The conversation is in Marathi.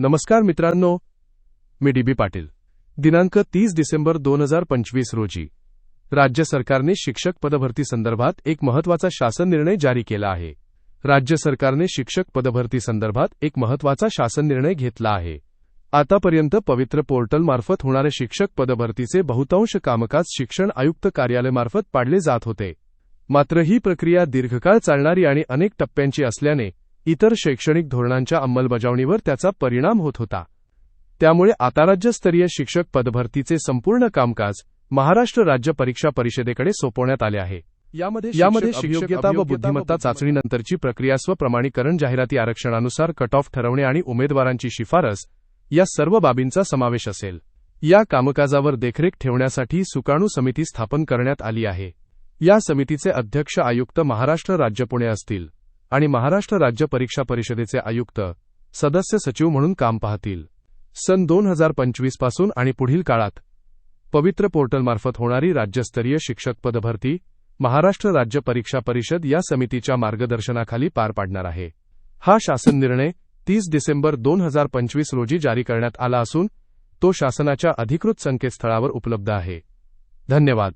नमस्कार मित्रांनो मी डी बी पाटील. दिनांक तीस डिसेंबर दोन हजार पंचवीस रोजी राज्य सरकारने शिक्षक पदभरती संदर्भात एक महत्त्वाचा शासन निर्णय जारी केला आहे. राज्य सरकारने शिक्षक पदभरती संदर्भात एक महत्त्वाचा शासन निर्णय घेतला आहे. आतापर्यंत पवित्र पोर्टलमार्फत होणारे शिक्षक पदभरतीचे बहुतांश कामकाज शिक्षण आयुक्त कार्यालयामार्फत पाडले जात होते. मात्र ही प्रक्रिया दीर्घकाळ चालणारी आणि अनेक टप्प्यांची असल्याने इतर शैक्षणिक धोरणांच्या अंमलबजावणीवर त्याचा परिणाम होत होता. त्यामुळे आता राज्यस्तरीय शिक्षक पदभरतीचे संपूर्ण कामकाज महाराष्ट्र राज्य परीक्षा परिषदेकडे सोपवण्यात आले आहे. यामध्ये यामध्ये अभियोग्यता व बुद्धिमत्ता चाचणीनंतरची प्रक्रिया स्वप्रमाणीकरण जाहिराती आरक्षणानुसार कट ऑफ ठरवणे आणि उमेदवारांची शिफारस या सर्व बाबींचा समावेश असेल. या कामकाजावर देखरेख ठेवण्यासाठी सुकाणू समिती स्थापन करण्यात आली आहे. या समितीचे अध्यक्ष आयुक्त महाराष्ट्र राज्य पुणे असतील. आणि महाराष्ट्र राज्य परीक्षा परिषदेचे आयुक्त सदस्य सचिव म्हणून काम पाहतील. सन दोन हजार पंचवीसपासून आणि पुढील काळात पवित्र पोर्टलमार्फत होणारी राज्यस्तरीय शिक्षक पदभरती महाराष्ट्र राज्य परीक्षा परिषद या समितीच्या मार्गदर्शनाखाली पार पाडणार आहे. हा शासन निर्णय तीस डिसेंबर दोन हजार पंचवीस रोजी जारी करण्यात आला असून तो शासनाच्या अधिकृत संकेतस्थळावर उपलब्ध आहे. धन्यवाद.